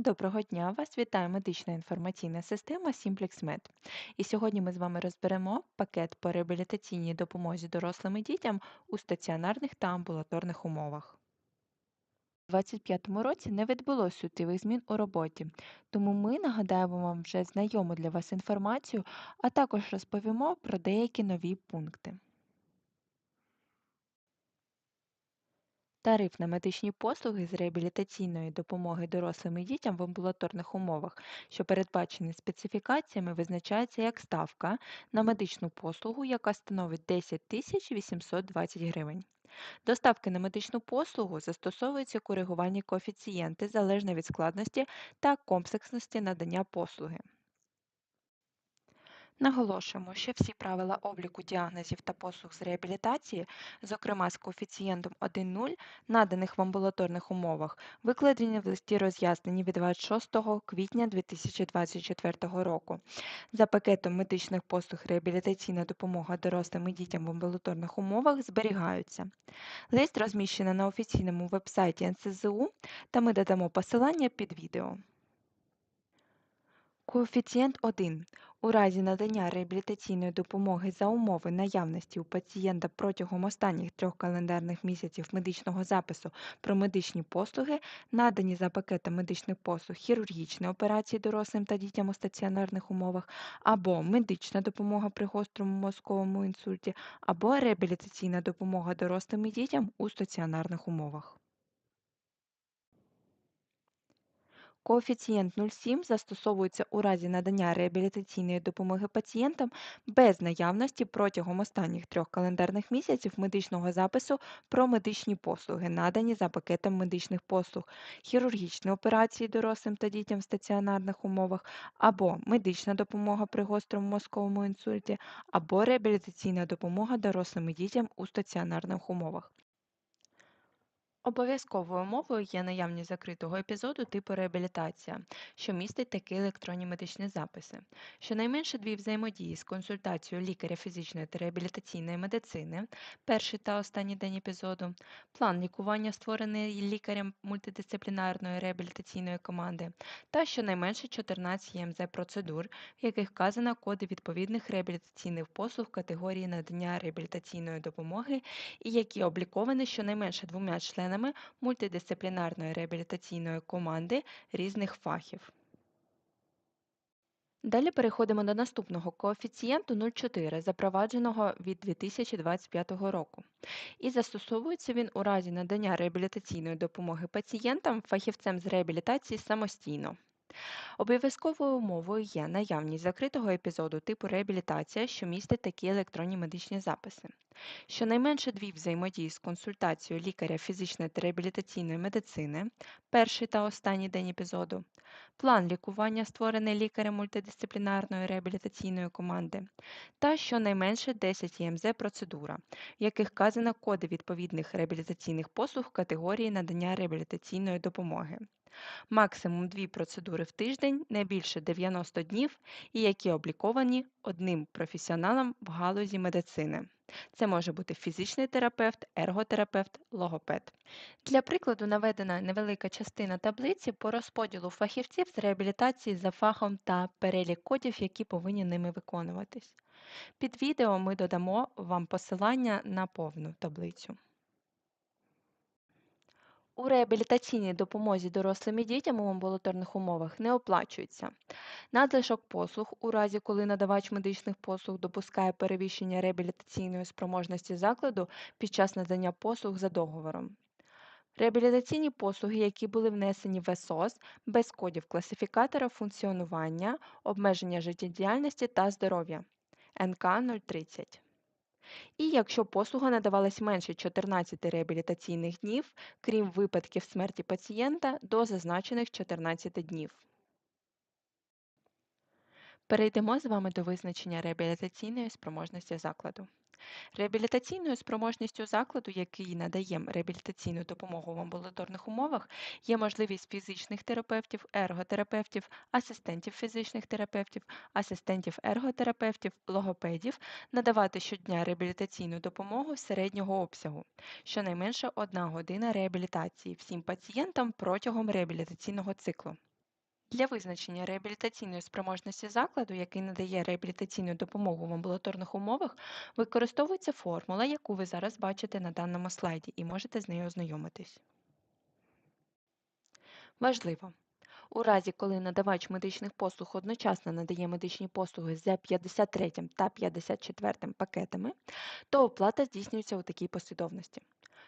Доброго дня! Вас вітає медична інформаційна система Simplex Med. І сьогодні ми з вами розберемо пакет по реабілітаційній допомозі дорослим і дітям у стаціонарних та амбулаторних умовах. У 2025 році не відбулося суттєвих змін у роботі, тому ми нагадаємо вам вже знайому для вас інформацію, а також розповімо про деякі нові пункти. Тариф на медичні послуги з реабілітаційної допомоги дорослим і дітям в амбулаторних умовах, що передбачені специфікаціями, визначається як ставка на медичну послугу, яка становить 10 тисяч 820 гривень. До ставки на медичну послугу застосовуються коригувальні коефіцієнти залежно від складності та комплексності надання послуги. Наголошуємо, що всі правила обліку діагнозів та послуг з реабілітації, зокрема з коефіцієнтом 1,0, наданих в амбулаторних умовах, викладені в листі роз'яснені від 26 квітня 2024 року. За пакетом медичних послуг реабілітаційна допомога дорослим і дітям в амбулаторних умовах зберігаються. Лист розміщено на офіційному вебсайті НСЗУ, та ми додамо посилання під відео. Коефіцієнт 1. У разі надання реабілітаційної допомоги за умови наявності у пацієнта протягом останніх трьох календарних місяців медичного запису про медичні послуги, надані за пакетом медичних послуг хірургічні операції дорослим та дітям у стаціонарних умовах, або медична допомога при гострому мозковому інсульті, або реабілітаційна допомога дорослим і дітям у стаціонарних умовах. Коефіцієнт 0,7 застосовується у разі надання реабілітаційної допомоги пацієнтам без наявності протягом останніх трьох календарних місяців медичного запису про медичні послуги, надані за пакетом медичних послуг, хірургічні операції дорослим та дітям в стаціонарних умовах, або медична допомога при гострому мозковому інсульті, або реабілітаційна допомога дорослим і дітям у стаціонарних умовах. Обов'язковою умовою є наявність закритого епізоду типу реабілітація, що містить такі електронні медичні записи. Щонайменше дві взаємодії з консультацією лікаря фізичної та реабілітаційної медицини, перший та останній день епізоду, план лікування, створений лікарем мультидисциплінарної реабілітаційної команди, та щонайменше 14 ЄМЗ процедур, в яких вказано коди відповідних реабілітаційних послуг категорії надання реабілітаційної допомоги і які обліковані щонайменше двома членами членами мультидисциплінарної реабілітаційної команди різних фахів. Далі переходимо до наступного коефіцієнту 0,4, запровадженого від 2025 року. І застосовується він у разі надання реабілітаційної допомоги пацієнтам фахівцем з реабілітації самостійно. Обов'язковою умовою є наявність закритого епізоду типу реабілітація, що містить такі електронні медичні записи. Щонайменше дві взаємодії з консультацією лікаря фізичної та реабілітаційної медицини, перший та останній день епізоду, план лікування, створений лікарем мультидисциплінарної реабілітаційної команди, та щонайменше 10 ЄМЗ процедура, в яких вказано коди відповідних реабілітаційних послуг категорії надання реабілітаційної допомоги максимум дві процедури в тиждень, не більше 90 днів, і які обліковані одним професіоналом в галузі медицини. Це може бути фізичний терапевт, ерготерапевт, логопед. Для прикладу наведена невелика частина таблиці по розподілу фахівців з реабілітації за фахом та перелік кодів, які повинні ними виконуватись. Під відео ми додамо вам посилання на повну таблицю. У реабілітаційній допомозі дорослим і дітям у амбулаторних умовах не оплачується. Надлишок послуг у разі, коли надавач медичних послуг допускає перевищення реабілітаційної спроможності закладу під час надання послуг за договором. Реабілітаційні послуги, які були внесені в ЕСОС без кодів класифікатора функціонування, обмеження життєдіяльності та здоров'я НК 030. І якщо послуга надавалась менше 14 реабілітаційних днів, крім випадків смерті пацієнта, до зазначених 14 днів. Перейдемо з вами до визначення реабілітаційної спроможності закладу. Реабілітаційною спроможністю закладу, який надає реабілітаційну допомогу в амбулаторних умовах, є можливість фізичних терапевтів, ерготерапевтів, асистентів фізичних терапевтів, асистентів ерготерапевтів, логопедів надавати щодня реабілітаційну допомогу середнього обсягу, щонайменше одна година реабілітації всім пацієнтам протягом реабілітаційного циклу. Для визначення реабілітаційної спроможності закладу, який надає реабілітаційну допомогу в амбулаторних умовах, використовується формула, яку ви зараз бачите на даному слайді, і можете з нею ознайомитись. Важливо! У разі, коли надавач медичних послуг одночасно надає медичні послуги за 53 та 54 пакетами, то оплата здійснюється у такій послідовності.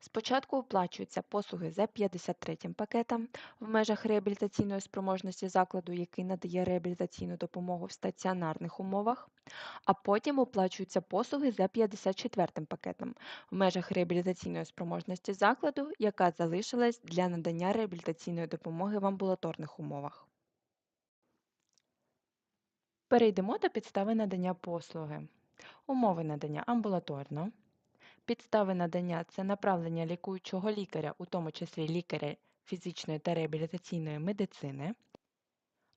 Спочатку оплачуються послуги за 53 пакетом в межах реабілітаційної спроможності закладу, який надає реабілітаційну допомогу в стаціонарних умовах, а потім оплачуються послуги за 54 пакетом в межах реабілітаційної спроможності закладу, яка залишилась для надання реабілітаційної допомоги в амбулаторних умовах. Перейдемо до підстави надання послуги. Умови надання амбулаторно. Підстави надання це направлення лікуючого лікаря, у тому числі лікаря фізичної та реабілітаційної медицини,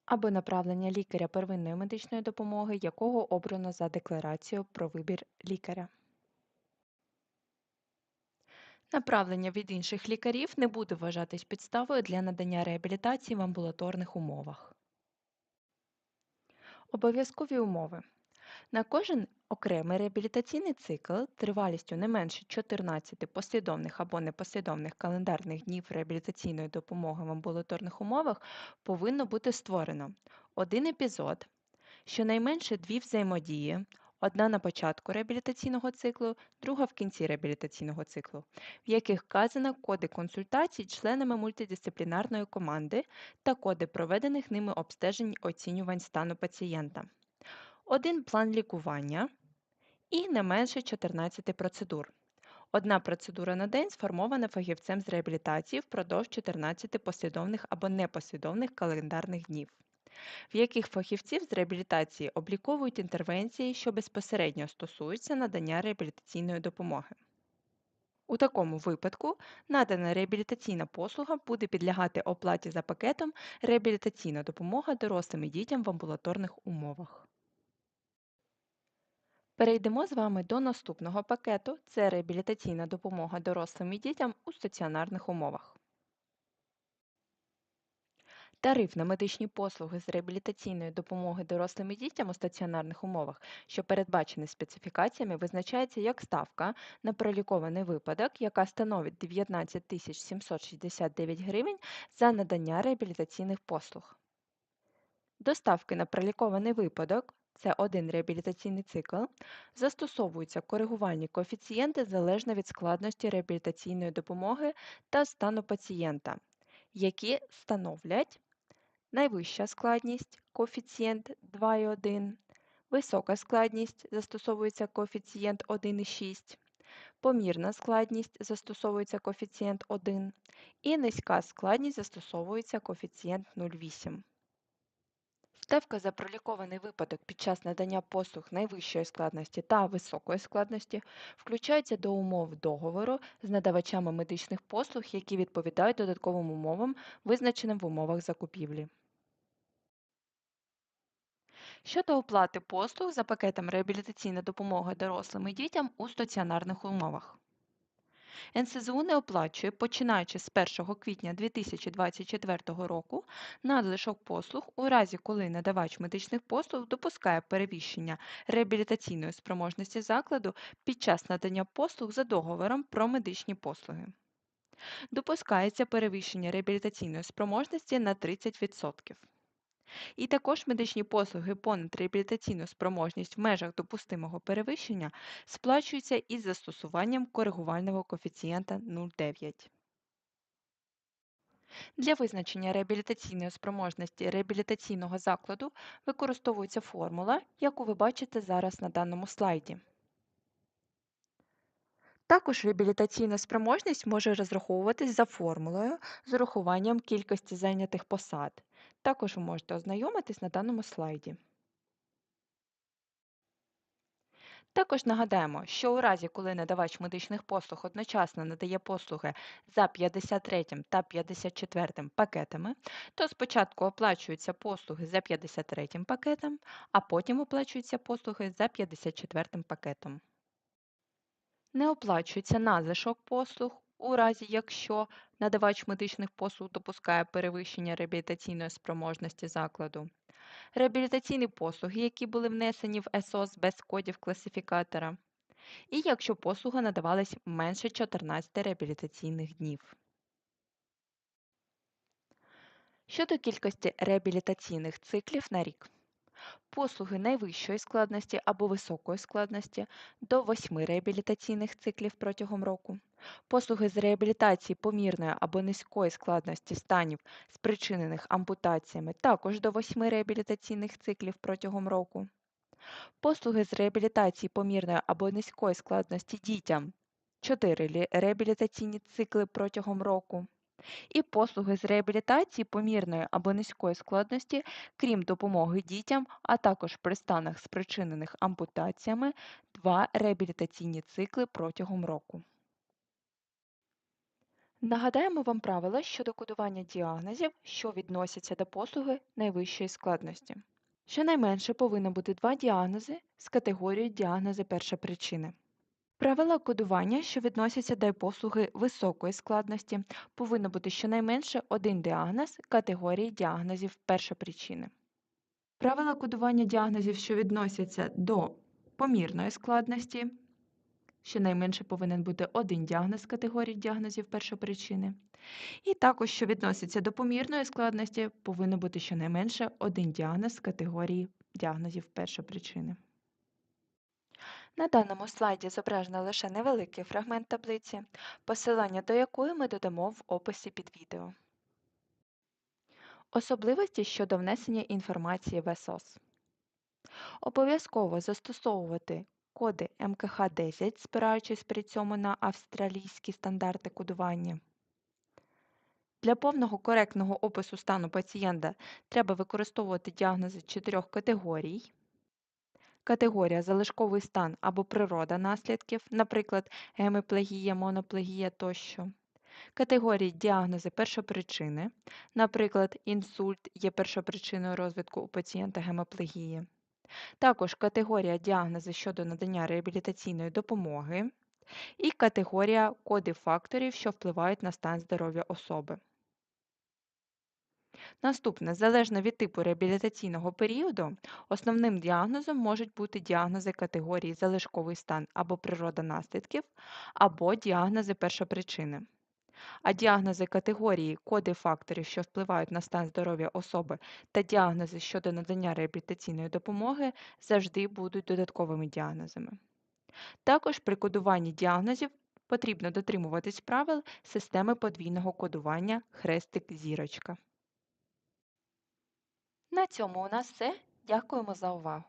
або направлення лікаря первинної медичної допомоги, якого обрано за декларацією про вибір лікаря. Направлення від інших лікарів не буде вважатись підставою для надання реабілітації в амбулаторних умовах. Обов'язкові умови. На кожен окремий реабілітаційний цикл тривалістю не менше 14 послідовних або непослідовних календарних днів реабілітаційної допомоги в амбулаторних умовах повинно бути створено один епізод, щонайменше дві взаємодії, одна на початку реабілітаційного циклу, друга в кінці реабілітаційного циклу, в яких вказано коди консультацій членами мультидисциплінарної команди та коди проведених ними обстежень оцінювань стану пацієнта один план лікування і не менше 14 процедур. Одна процедура на день сформована фахівцем з реабілітації впродовж 14 послідовних або непослідовних календарних днів, в яких фахівців з реабілітації обліковують інтервенції, що безпосередньо стосуються надання реабілітаційної допомоги. У такому випадку надана реабілітаційна послуга буде підлягати оплаті за пакетом реабілітаційна допомога дорослим і дітям в амбулаторних умовах. Перейдемо з вами до наступного пакету це реабілітаційна допомога дорослим і дітям у стаціонарних умовах. Тариф на медичні послуги з реабілітаційної допомоги дорослим і дітям у стаціонарних умовах, що передбачений специфікаціями, визначається як ставка на пролікований випадок, яка становить 19 769 гривень за надання реабілітаційних послуг. До ставки на пролікований випадок це один реабілітаційний цикл, застосовуються коригувальні коефіцієнти залежно від складності реабілітаційної допомоги та стану пацієнта, які становлять найвища складність коефіцієнт 2,1, висока складність застосовується коефіцієнт 1,6, помірна складність застосовується коефіцієнт 1 і низька складність застосовується коефіцієнт 0,8. Ставка за пролікований випадок під час надання послуг найвищої складності та високої складності включається до умов договору з надавачами медичних послуг, які відповідають додатковим умовам, визначеним в умовах закупівлі. Щодо оплати послуг за пакетом реабілітаційної допомоги дорослим і дітям у стаціонарних умовах. НСЗУ не оплачує, починаючи з 1 квітня 2024 року, надлишок послуг у разі, коли надавач медичних послуг допускає перевіщення реабілітаційної спроможності закладу під час надання послуг за договором про медичні послуги. Допускається перевищення реабілітаційної спроможності на 30%. І також медичні послуги понад реабілітаційну спроможність в межах допустимого перевищення сплачуються із застосуванням коригувального коефіцієнта 0,9. Для визначення реабілітаційної спроможності реабілітаційного закладу використовується формула, яку ви бачите зараз на даному слайді. Також реабілітаційна спроможність може розраховуватись за формулою з урахуванням кількості зайнятих посад. Також ви можете ознайомитись на даному слайді. Також нагадаємо, що у разі, коли надавач медичних послуг одночасно надає послуги за 53 та 54 пакетами, то спочатку оплачуються послуги за 53 пакетом, а потім оплачуються послуги за 54 пакетом. Не оплачується надлишок послуг у разі якщо надавач медичних послуг допускає перевищення реабілітаційної спроможності закладу, реабілітаційні послуги, які були внесені в ЕСОС без кодів класифікатора, і якщо послуга надавалась менше 14 реабілітаційних днів. Щодо кількості реабілітаційних циклів на рік. Послуги найвищої складності або високої складності до 8 реабілітаційних циклів протягом року. Послуги з реабілітації помірної або низької складності станів, спричинених ампутаціями, також до 8 реабілітаційних циклів протягом року. Послуги з реабілітації помірної або низької складності дітям 4 реабілітаційні цикли протягом року і послуги з реабілітації помірної або низької складності, крім допомоги дітям, а також при станах, спричинених ампутаціями, два реабілітаційні цикли протягом року. Нагадаємо вам правила щодо кодування діагнозів, що відносяться до послуги найвищої складності. Щонайменше повинно бути два діагнози з категорією діагнози першопричини. Правила кодування, що відносяться до послуги високої складності, повинно бути щонайменше один діагноз категорії діагнозів першопричини. Правила кодування діагнозів, що відносяться до помірної складності, щонайменше повинен бути один діагноз категорії діагнозів першопричини. І також, що відноситься до помірної складності, повинен бути щонайменше один діагноз категорії діагнозів першопричини. На даному слайді зображено лише невеликий фрагмент таблиці, посилання до якої ми додамо в описі під відео. Особливості щодо внесення інформації в ЕСОС. Обов'язково застосовувати коди МКХ-10, спираючись при цьому на австралійські стандарти кодування. Для повного коректного опису стану пацієнта треба використовувати діагнози чотирьох категорій. Категорія залишковий стан або природа наслідків, наприклад, геміплегія, моноплегія тощо. Категорії діагнози першопричини, наприклад, інсульт є першопричиною розвитку у пацієнта гемоплегії. Також категорія діагнози щодо надання реабілітаційної допомоги і категорія коди факторів, що впливають на стан здоров'я особи. Наступне, залежно від типу реабілітаційного періоду, основним діагнозом можуть бути діагнози категорії залишковий стан або природа наслідків, або діагнози першопричини. А діагнози категорії коди факторів, що впливають на стан здоров'я особи, та діагнози щодо надання реабілітаційної допомоги завжди будуть додатковими діагнозами. Також при кодуванні діагнозів потрібно дотримуватись правил системи подвійного кодування хрестик-зірочка. На цьому у нас все. Дякуємо за увагу!